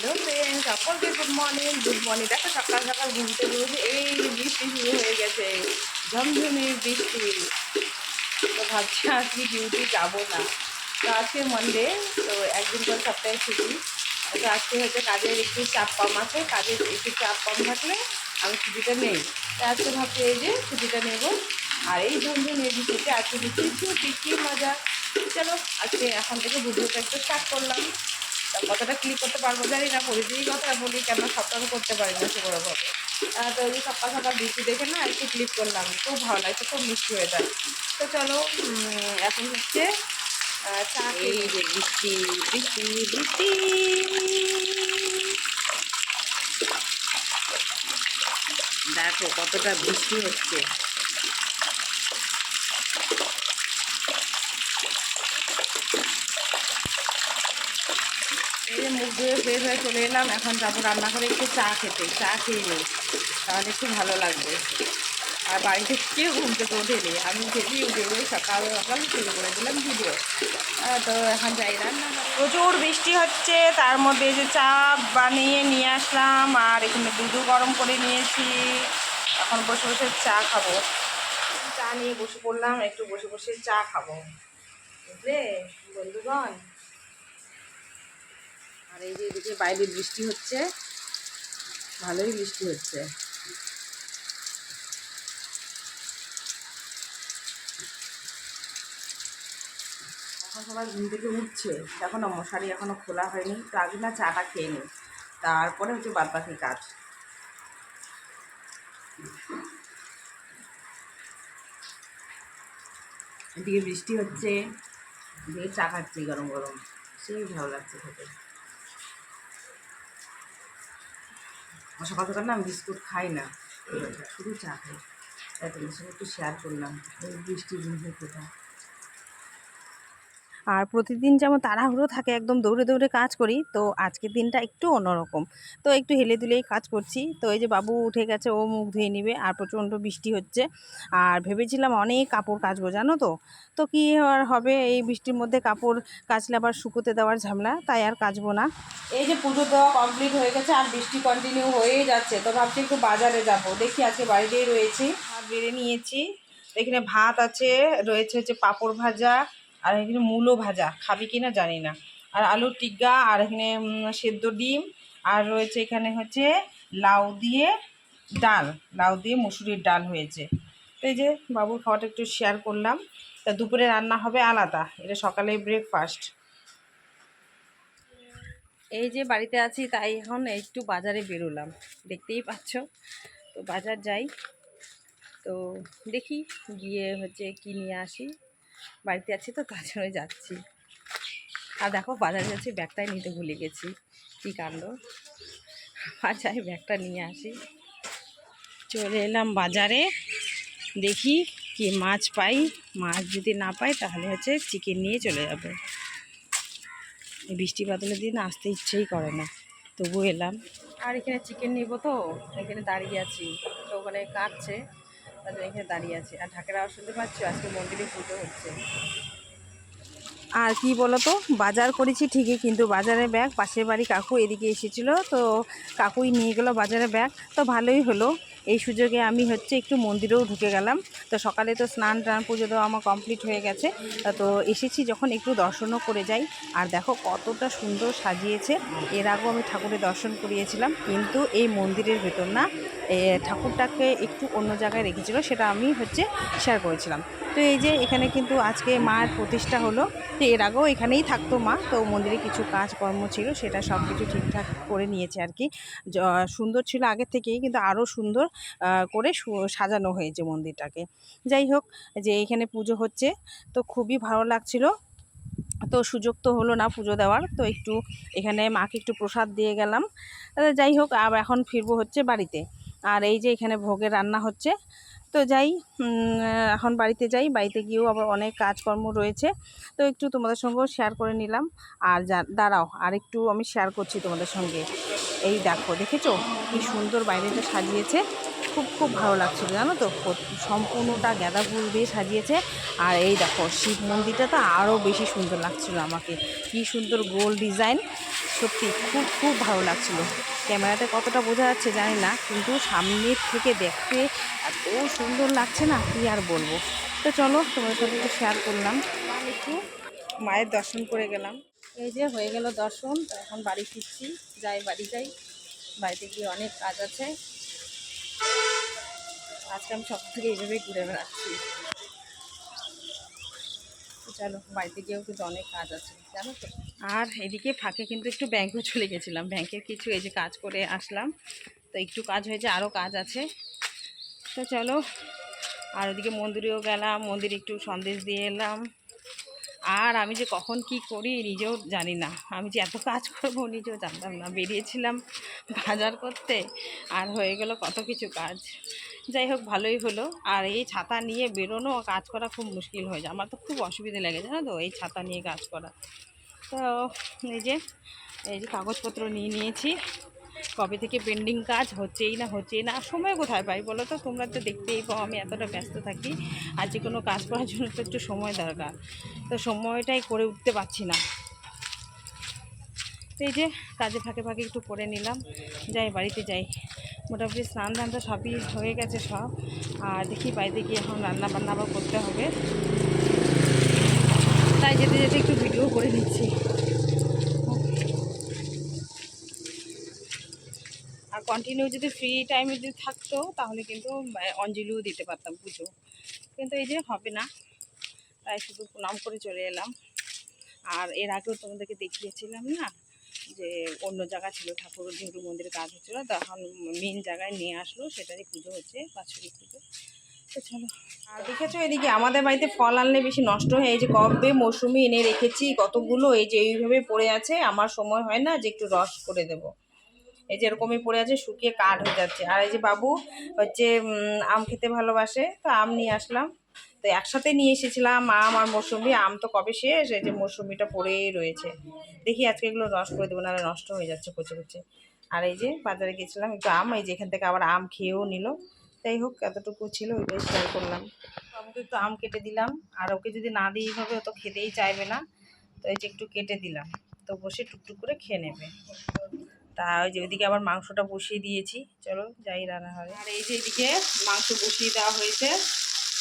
Hello friend সকলকে good morning good morning দেখো সকাল সকাল ঘুম থেকে এই বৃষ্টি শুরু হয়ে গেছে ঝমঝমির বৃষ্টি। তো ভাবছি আজকে ডিউটি যাব না। তো আজকে মন্ডে তো একদিন করে সপ্তাহে ছুটি। তো আজকে হচ্ছে কাজের একটু চাপ কম আছে, কাজের একটু চাপ কম থাকলে আমি ছুটিটা নেই। তো আজকে ভাবছি এই যে ছুটিটা নেব। আর এই ঝমঝমির বৃষ্টিতে আজকে বৃষ্টি ছুটি কী মজা। চলো আজকে এখন থেকে ভিডিওটা একটু স্টার্ট করলাম। কতটা ক্লিক করতে পারব জানি না প্রতিদিনই কথা বলি কেন সপ্তাহ করতে পারি না সেরকমভাবে তো ওই সকাল সকাল বৃষ্টি দেখে না একটু ক্লিক করলাম খুব ভালো লাগছে খুব মিষ্টি হয়ে যায়। তো চলো এখন হচ্ছে আহ, চা এই যে বৃষ্টি বৃষ্টি বৃষ্টি। দেখো কতটা বৃষ্টি হচ্ছে এই ফ্রেশ হয়ে চলে এলাম। এখন যাব রান্না করে একটু চা খেতে। চা খেয়ে নিই, তাহলে একটু ভালো লাগবে। আর বাড়িতে কেউ ঘুম থেকে ওঠেনি। আমি উঠেছি, উঠে উঠে সকাল সকাল শুরু করে দিলাম ভিডিও। তো এখন যাই রান্না প্রচুর বৃষ্টি হচ্ছে, তার মধ্যে যে চা বানিয়ে নিয়ে আসলাম, আর এখানে দুধও গরম করে নিয়েছি। এখন বসে বসে চা খাব। চা নিয়ে বসে পড়লাম, একটু বসে বসে চা খাব। বুঝলে, বন্ধুগণ? আর এই যে এদিকে বাইরে বৃষ্টি হচ্ছে। ভালোই বৃষ্টি হচ্ছে। এখন সবাই ঘুম থেকে উঠছে। এখনও মশারি এখনও খোলা হয়নি। তো আগে না চাটা খেয়ে নিই তারপরে হচ্ছে বাদ বাকি কাজ। এদিকে বৃষ্টি হচ্ছে। এদিকে চা খাচ্ছি গরম গরম। সেই ভালো লাগছে খেতে। সকাল সকাল না আমি বিস্কুট খাই না। শুধু চা খাই। তাই তোমার সঙ্গে একটু শেয়ার করলাম, এই বৃষ্টির জিনিসের কথা আর প্রতিদিন যেমন তাড়াহুড়ো থাকে, একদম দৌড়ে দৌড়ে কাজ করি, তো আজকের দিনটা একটু অন্যরকম। তো একটু হেলে দুলেই কাজ করছি। তো এই যে বাবু উঠে গেছে, ও মুখ ধুয়ে নিবে, আর প্রচণ্ড বৃষ্টি হচ্ছে। আর ভেবেছিলাম অনেক কাপড় কাচবো, জানো তো? তো কী আর হবে? এই বৃষ্টির মধ্যে কাপড় কাচলে আবার শুকোতে দেওয়ার ঝামেলা, তাই আর কাচবো না। এই যে পুজো দেওয়া কমপ্লিট হয়ে গেছে, আর বৃষ্টি কন্টিনিউ হয়েই যাচ্ছে। তো ভাবছি একটু বাজারে যাব। দেখি আজকে বাড়িতেই রয়েছি। আর বেড়ে নিয়েছি। এখানে ভাত আছে, রয়েছে হচ্ছে পাঁপড় ভাজা আর এখানে মূলো ভাজা, খাবি কি না জানি না। আর আলুর টিক্কা, আর এখানে সেদ্ধ ডিম, আর রয়েছে এখানে হচ্ছে লাউ দিয়ে ডাল, লাউ দিয়ে মুসুরির ডাল হয়েছে। এই যে বাবুর খাওয়াটা একটু শেয়ার করলাম। তা দুপুরে রান্না হবে আলাদা, এটা সকালে ব্রেকফাস্ট এই যে বাড়িতে আছি, তাই এখন একটু বাজারে বেরোলাম। দেখতেই পাচ্ছ, তো বাজার যাই। তো দেখি গিয়ে হচ্ছে কি নিয়ে আসি। বাড়িতে আছি তো, তার জন্য যাচ্ছি। আর দেখো, বাজারে যাচ্ছি, ব্যাগটাই নিতে ভুলে গেছি। কী কাণ্ড? যাই ব্যাগটা নিয়ে আসি। চলে এলাম বাজারে। দেখি কি মাছ পাই। মাছ যদি না পাই, তাহলে হচ্ছে চিকেন নিয়ে চলে যাবে। বৃষ্টি বাদলের দিন, আসতে ইচ্ছেই করে না। তবু এলাম। আর এখানে চিকেন নিব তো, এখানে দাঁড়িয়ে আছি। তো ওখানে কাটছে। এখানে দাঁড়িয়ে আছি। আর ঢাকের শুনতে পাচ্ছি? আজকে মন্দিরে পুজো হচ্ছে। আর কি বলো তো বাজার করেছি ঠিকই, কিন্তু বাজারে ব্যাগ, পাশের বাড়ি কাকু এদিকে এসেছিল, তো কাকুই নিয়ে গেলো বাজারে ব্যাগ, তো ভালোই হলো। এই সুযোগে আমি হচ্ছে একটু মন্দিরেও ঢুকে গেলাম। তো সকালে তো স্নান টান পুজো দেওয়া আমার কমপ্লিট হয়ে গেছে। তো এসেছি যখন একটু দর্শনও করে যাই। আর দেখো কতটা সুন্দর সাজিয়েছে। এর আগেও আমি ঠাকুরের দর্শন করিয়েছিলাম, কিন্তু এই মন্দিরের ভেতর না ঠাকুরটাকে একটু অন্য জায়গায় রেখেছিল, সেটা আমি হচ্ছে শেয়ার করেছিলাম। তো এই যে এখানে কিন্তু আজকে মায়ের প্রতিষ্ঠা হলো, তো এর আগেও এখানেই থাকতো মা, তো মন্দিরে কিছু কাজকর্ম ছিল, সেটা সব কিছু ঠিকঠাক করে নিয়েছে আর কি সুন্দর ছিল আগের থেকেই, কিন্তু আরও সুন্দর করে সাজানো হয়েছে মন্দিরটাকে। যাই হোক, যে এখানে পুজো হচ্ছে, তো খুবই ভালো লাগছিল। তো সুযোগ তো হলো না পুজো দেওয়ার, তো একটু এখানে মাকে একটু প্রসাদ দিয়ে গেলাম। যাই হোক, আর এখন ফিরবো হচ্ছে বাড়িতে। আর এই যে এখানে ভোগের রান্না হচ্ছে। তো যাই এখন বাড়িতে যাই, বাড়িতে গিয়েও আবার অনেক কাজকর্ম রয়েছে। তো একটু তোমাদের সঙ্গেও শেয়ার করে নিলাম। আর দাঁড়াও, আর একটু আমি শেয়ার করছি তোমাদের সঙ্গে। এই দেখো, দেখেছ? কি সুন্দর বাইরেটা সাজিয়েছে। খুব খুব ভালো লাগছিল জানো তো সম্পূর্ণটা গাঁদা ফুল দিয়ে সাজিয়েছে। আর এই দেখো, শিব মন্দিরটা তো আরও বেশি সুন্দর লাগছিল আমাকে। কি সুন্দর গোল ডিজাইন। সত্যি খুব খুব ভালো লাগছিল। ক্যামেরাতে কতটা বোঝা যাচ্ছে জানি না, কিন্তু সামনের থেকে দেখতে এত সুন্দর লাগছে না, কি আর বলব। তো চলো, তোমাদের সাথে একটু শেয়ার করলাম। একটু মায়ের দর্শন করে গেলাম। এই যে হয়ে গেল দর্শন এখন বাড়ি ফিরছি। যাই, বাড়ি যাই। বাড়িতে গিয়ে অনেক কাজ আছে। আজকে আমি সব থেকে এইভাবেই ঘুরে বেড়াচ্ছি। চলো, বাড়িতে গিয়েও কিন্তু অনেক কাজ আছে, জানো তো? আর এদিকে ফাঁকে কিন্তু একটু ব্যাংকেও চলে গেছিলাম। ব্যাংকের কিছু এই যে কাজ করে আসলাম। তো একটু কাজ হয়েছে আরও কাজ আছে। তো চলো, আর ওদিকে মন্দিরেও গেলাম, মন্দিরে একটু সন্দেশ দিয়ে এলাম। আর আমি যে কখন কি করি নিজেও জানি না। আমি যে এত কাজ করব নিজেও জানতাম না। বেরিয়েছিলাম বাজার করতে আর হয়ে গেল কত কিছু কাজ। যাই হোক, ভালোই হলো। আর এই ছাতা নিয়ে বেরোনো কাজ করা খুব মুশকিল হয়ে যায়। আমার তো খুব অসুবিধা লেগে, জানো তো, এই ছাতা নিয়ে কাজ করা। তো এই যে এই যে কাগজপত্র নিয়ে নিয়েছি। কবে থেকে পেন্ডিং কাজ হচ্ছেই না হচ্ছেই না সময় কোথায় পাই বলো তো? তোমরা তো দেখতেই পাও আমি এতটা ব্যস্ত থাকি আর যে কোনো কাজ করার জন্য তো একটু সময় দরকার। তো সময়টাই করে উঠতে পারছি না। এই যে কাজে ফাঁকে ফাঁকে একটু করে নিলাম, যাই বাড়িতে যাই। মোটামুটি স্নান ধান তো সবই হয়ে গেছে সব, আর দেখি বাড়িতে গিয়ে এখন রান্না বান্না করতে হবে। তাই যেতে যেতে একটু ভিডিও করে নিচ্ছি। কন্টিনিউ যদি ফ্রি টাইমে যদি থাকতো, তাহলে কিন্তু অঞ্জলিও দিতে পারতাম পুজো। কিন্তু এই যে হবে না, তাই শুধু প্রণাম করে চলে এলাম। আর এর আগেও তোমাদেরকে দেখিয়েছিলাম না, যে অন্য জায়গা ছিল ঠাকুর যেহেতু মন্দিরে কাজ হচ্ছিল, তখন মেন জায়গায় নিয়ে আসলো, সেটারই পুজো হচ্ছে বাৎসরিক পুজো। তো চলো। আর দেখেছ এদিকে আমাদের বাড়িতে ফল আনলে বেশি নষ্ট হয়, এই যে কবে মৌসুমি এনে রেখেছি কতগুলো, এই যে এইভাবে পড়ে আছে, আমার সময় হয় না যে একটু রস করে দেব। এই যে এরকমই পড়ে আছে, শুকিয়ে কাঠ হয়ে যাচ্ছে। আর এই যে বাবু হচ্ছে আম খেতে ভালোবাসে, তো আম নিয়ে আসলাম। তো একসাথে নিয়ে এসেছিলাম আম আর মৌসুমি। আম তো কবে শেষ? এই যে মৌসুমিটা পড়েই রয়েছে। দেখি আজকে এগুলো নষ্ট করে দেবো, নাহলে নষ্ট হয়ে যাচ্ছে কচে কচে। আর এই যে বাজারে গেছিলাম একটু আম, এই যে এখান থেকে আবার আম খেয়েও নিল। যাই হোক, এতটুকু ছিল, ওইটাই শেয়ার করলাম। বাবুকে একটু আম কেটে দিলাম। আর ওকে যদি না দিই এইভাবে, ও তো খেতেই চাইবে না। তো এই যে একটু কেটে দিলাম। তো বসে টুকটুক করে খেয়ে নেবে। তা ওই যে ওইদিকে আবার মাংসটা বসিয়ে দিয়েছি। চলো যাই রান্না হয় আর এই যে এদিকে মাংস বসিয়ে দেওয়া হয়েছে,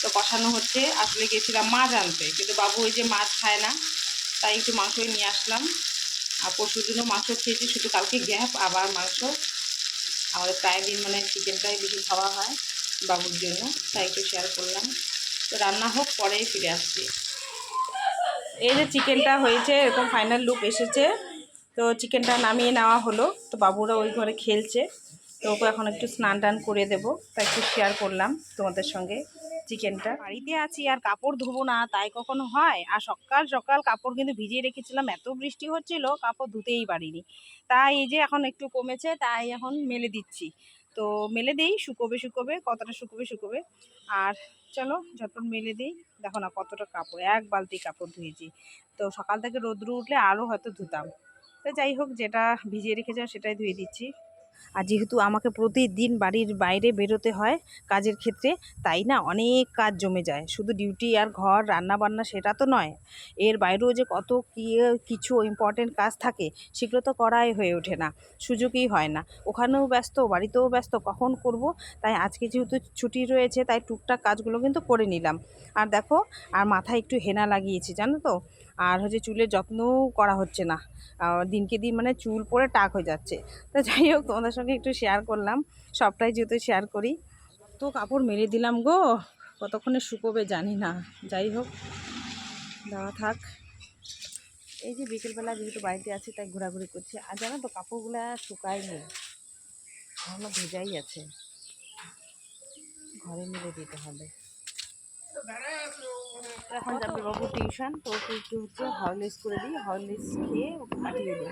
তো কষানো হচ্ছে। আসলে গেছিলাম মাছ আনতে, কিন্তু বাবু ওই যে মাছ খায় না, তাই একটু মাংসই নিয়ে আসলাম। আর পরশুর দিনও মাংস খেয়েছি, শুধু কালকে গ্যাপ, আবার মাংস। আমাদের প্রায় দিন মানে চিকেনটাই বেশি খাওয়া হয় বাবুর জন্য, তাই একটু শেয়ার করলাম। তো রান্না হোক পরেই ফিরে আসছি। এই যে চিকেনটা হয়েছে, এরকম ফাইনাল লুক এসেছে। তো চিকেনটা নামিয়ে নেওয়া হলো। তো বাবুরা ওই ঘরে খেলছে। তো ওকে এখন একটু স্নান টান করে দেবো। তাই একটু শেয়ার করলাম তোমাদের সঙ্গে চিকেনটা। বাড়িতে আছি আর কাপড় ধোবো না, তাই কখনো হয়? আর সকাল সকাল কাপড় কিন্তু ভিজিয়ে রেখেছিলাম, এত বৃষ্টি হচ্ছিল, কাপড় ধুতেই পারিনি। তাই এই যে এখন একটু কমেছে, তাই এখন মেলে দিচ্ছি। তো মেলে দিই, শুকোবে শুকোবে, কতটা শুকোবে শুকোবে। আর চলো ঝটপট মেলে দিই, দেখো না কতটা কাপড়, এক বালতি কাপড় ধুয়েছি। তো সকাল থেকে রোদ্রু উঠলে আরও হয়তো ধুতাম। তো যাই হোক, যেটা ভিজিয়ে রেখে যাও সেটাই ধুয়ে দিচ্ছি। আর যেহেতু আমাকে প্রতিদিন বাড়ির বাইরে বেরোতে হয় কাজের ক্ষেত্রে, তাই না অনেক কাজ জমে যায়। শুধু ডিউটি আর ঘর রান্না বান্না সেটা তো নয়। এর বাইরেও যে কত কি, কিছু ইম্পর্টেন্ট কাজ থাকে, সেগুলো তো করাই হয়ে ওঠে না। সুযোগই হয় না। ওখানেও ব্যস্ত, বাড়িতেও ব্যস্ত, কখন করব? তাই আজকে যেহেতু ছুটি রয়েছে, তাই টুকটাক কাজগুলো কিন্তু করে নিলাম। আর দেখো, আর মাথায় একটু হেনা লাগিয়েছি, জানো তো? আর হচ্ছে চুলের যত্নও করা হচ্ছে না। দিনকে দিন মানে চুল পড়ে টাক হয়ে যাচ্ছে। তো যাই হোক, তোমাদের সঙ্গে একটু শেয়ার করলাম। সবটাই যেহেতু শেয়ার করি। তো কাপড় মেরে দিলাম গো। কতক্ষণে শুকোবে জানি না। যাই হোক দেওয়া থাক। এই যে বিকেলবেলা যেহেতু বাড়িতে আছি, তাই ঘোরাঘুরি করছি। আর জানো তো, কাপড়গুলো শুকায়নি। এখনও ভেজাই আছে। ঘরে মিলে দিতে হবে। এখন যাবে বাবু টিউশন, তো ওকে একটু হচ্ছে হরলিক্স করে দিই। হরলিক্স খেয়ে ওকে পাঠিয়ে দিই।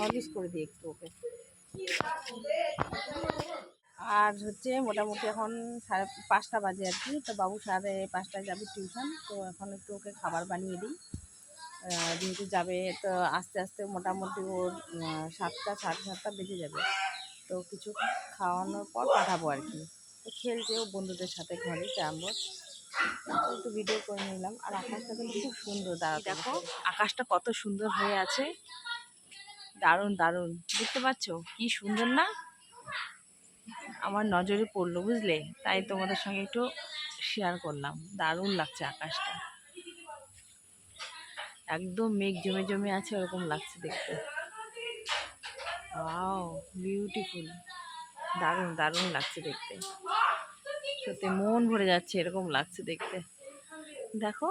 হরলিক্স করে দিই একটু ওকে। আর হচ্ছে মোটামুটি এখন সাড়ে পাঁচটা বাজে আর কি, তো বাবু সাড়ে পাঁচটায় যাবে টিউশন, তো এখন একটু ওকে খাবার বানিয়ে দিই। যেহেতু যাবে, তো আস্তে আস্তে মোটামুটি ওর সাতটা, সাড়ে সাতটা বেজে যাবে। তো কিছু খাওয়ানোর পর পাঠাবো আর কি। তো খেলছে ও বন্ধুদের সাথে ঘরে যাব তো একটু ভিডিও করে নিলাম। আর আকাশটা কিন্তু খুব সুন্দর দাঁড়া দেখো আকাশটা কত সুন্দর হয়ে আছে। দারুণ দারুণ। দেখতে পাচ্ছ? কি সুন্দর না? আমার নজরে পড়ল বুঝলে? তাই তোমাদের সঙ্গে একটু শেয়ার করলাম। দারুণ লাগছে আকাশটা। একদম মেঘ জমে জমে আছে ওরকম লাগছে দেখতে। ওয়াও বিউটিফুল দারুণ দারুণ লাগছে দেখতে। সত্যি মন ভরে যাচ্ছে, এরকম লাগছে দেখতে। দেখো,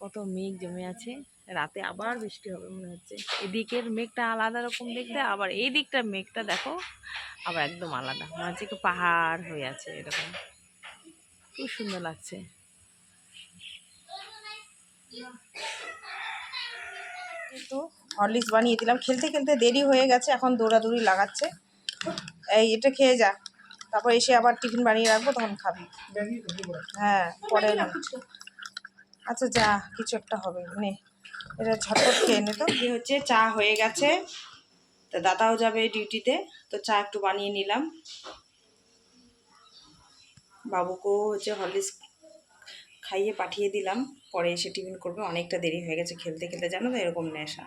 কত মেঘ জমে আছে। রাতে আবার বৃষ্টি হবে মনে হচ্ছে। এদিকের মেঘটা আলাদা রকম দেখতে, আবার এই দিকটার মেঘটা দেখো, আবার একদম আলাদা। মনে হচ্ছে পাহাড় হয়ে আছে এরকম। খুব সুন্দর লাগছে। তো হরলিক্স বানিয়ে দিলাম। খেলতে খেলতে দেরি হয়ে গেছে, এখন দৌড়াদৌড়ি লাগাচ্ছে। এই, এটা খেয়ে যা। তারপর এসে আবার টিফিন বানিয়ে রাখব তখন খাবি। হ্যাঁ পরে আচ্ছা যা কিছু একটা হবে। নে এটা ঝটপট খেয়ে নে তো। কি হচ্ছে চা হয়ে গেছে। তো দাদাও যাবে ডিউটিতে তো চা একটু বানিয়ে নিলাম। বাবুকেও হচ্ছে হরলিক্স খাইয়ে পাঠিয়ে দিলাম। পরে এসে টিফিন করবে। অনেকটা দেরি হয়ে গেছে খেলতে খেলতে জানো তো এরকম নেশা।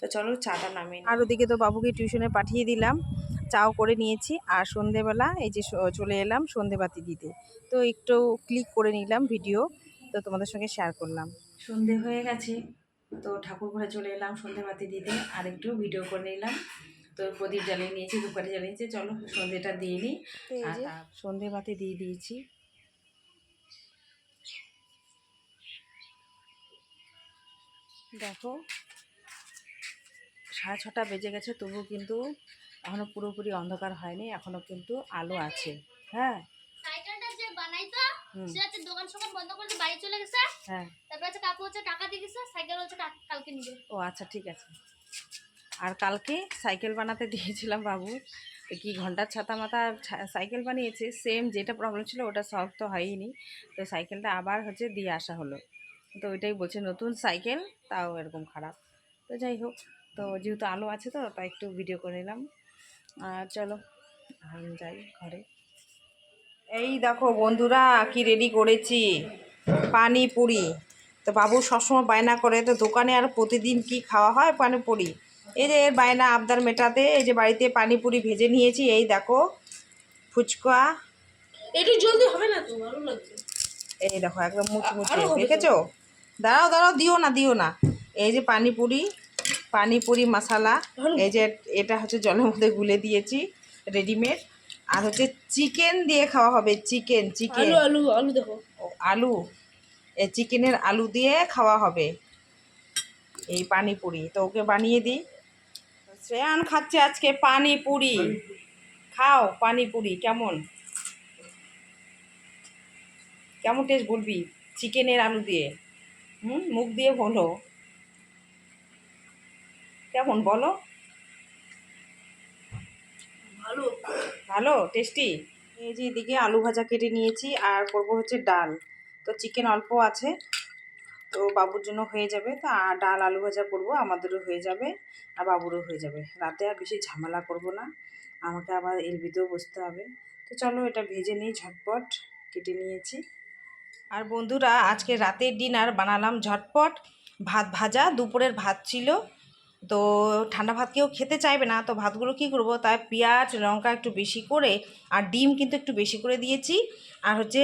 তো চলো চাটা নামিয়ে আর ওদিকে তো বাবুকে টিউশনে পাঠিয়ে দিলাম। চাও করে নিয়েছি। আর সন্ধেবেলা এই যে চলে এলাম সন্ধেবাতি দিতে। তো একটু ক্লিক করে নিলাম ভিডিও তো তোমাদের সঙ্গে শেয়ার করলাম। সন্ধে হয়ে গেছে তো ঠাকুর ঘরে চলে এলাম সন্ধেবাতি দিতে। আর একটু ভিডিও করে নিলাম। তো প্রদীপ জ্বালিয়ে নিয়েছি ধূপকাঠি জ্বালিয়েছি চলো সন্ধেটা দিয়ে নিই। সন্ধেবাতি দিয়ে দিয়েছি। দেখো সাড়ে ছটা বেজে গেছে তবুও কিন্তু এখনও পুরোপুরি অন্ধকার হয়নি এখনও কিন্তু আলো আছে। হ্যাঁ? হ্যাঁ। ও আচ্ছা ঠিক আছে। আর কালকে সাইকেল বানাতে দিয়েছিলাম বাবু কি ঘণ্টার ছাতা মাথা সাইকেল বানিয়েছে সেম যেটা প্রবলেম ছিল ওটা সলভ তো হয়নি তো সাইকেলটা আবার হচ্ছে দিয়ে আসা হলো। তো ওইটাই বলছে নতুন সাইকেল তাও এরকম খারাপ। তো যাই হোক তো যেহেতু আলো আছে তো তাই একটু ভিডিও করে নিলাম। আর চলো। আমি যাই ঘরে। এই দেখো বন্ধুরা কি রেডি করেছি। পানিপুরি। তো বাবু সবসময় বায়না করে তো দোকানে আর প্রতিদিন কি খাওয়া হয় পানিপুরি? এই যে এর বায়না আবদার মেটাতে এই যে বাড়িতে পানিপুরি ভেজে নিয়েছি এই দেখো ফুচকা। একটু জলদি হবে না তো? ভালো লাগছে। এই দেখো একদম মুচমুচে দেখেছ? দাঁড়াও দাঁড়াও দিও না দিও না। এই যে পানিপুরি পানিপুরি মশালা এই যে এটা হচ্ছে জলের মধ্যে গুলে দিয়েছি রেডিমেড আর হচ্ছে চিকেন দিয়ে খাওয়া হবে চিকেন চিকেন আলু আলু দেখো। আলু। এই চিকেনের আলু দিয়ে খাওয়া হবে এই পানিপুরি। তো ওকে বানিয়ে দিই। শ্রেয়ান খাচ্ছে আজকে পানিপুরি। খাও পানিপুরি কেমন? কেমন টেস্ট বলবি? চিকেনের আলু দিয়ে। হুম মুখ দিয়ে বলো কেমন বলো? ভালো। ভালো? টেস্টি? এই যে এদিকে আলু ভাজা কেটে নিয়েছি আর করব হচ্ছে ডাল। তো চিকেন অল্প আছে তো বাবুর জন্য হয়ে যাবে। তা আর ডাল আলু ভাজা করব আমাদেরও হয়ে যাবে আর বাবুরও হয়ে যাবে। রাতে আর বেশি ঝামেলা করব না আমাকে আবার এলবিতেও বসতে হবে। তো চলো এটা ভেজে নিই ঝটপট কেটে নিয়েছি। আর বন্ধুরা আজকে রাতের ডিনার বানালাম ঝটপট। ভাত ভাজা দুপুরের ভাত ছিল। তো ঠান্ডা ভাত কেউ খেতে চাইবে না, তো ভাতগুলো কি করব? তাই পেঁয়াজ, লঙ্কা একটু বেশি করে আর ডিম কিন্তু একটু বেশি করে দিয়েছি। আর হচ্ছে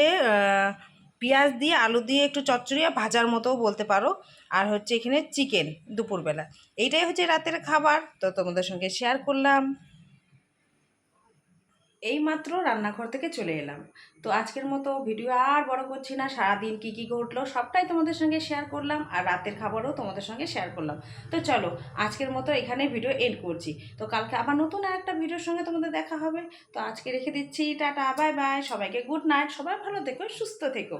পেঁয়াজ দিয়ে, আলু দিয়ে একটু চচ্চড়িয়া ভাজার মতোও বলতে পারো। আর হচ্ছে এখানে চিকেন দুপুরবেলা। এইটাই হচ্ছে রাতের খাবার। তো তোমাদের সঙ্গে শেয়ার করলাম। এইমাত্র রান্নাঘর থেকে চলে এলাম। তো আজকের মতো ভিডিও আর বড় করছি না। সারাদিন কী কী ঘটলো সবটাই তোমাদের সঙ্গে শেয়ার করলাম আর রাতের খাবারও তোমাদের সঙ্গে শেয়ার করলাম। তো চলো, আজকের মতো এখানে ভিডিও এন্ড করছি। তো কালকে আবার নতুন আর একটা ভিডিওর সঙ্গে তোমাদের দেখা হবে। তো আজকে রেখে দিচ্ছি, টাটা বাই বাই সবাইকে গুড নাইট সবাই ভালো থেকো, সুস্থ থেকো।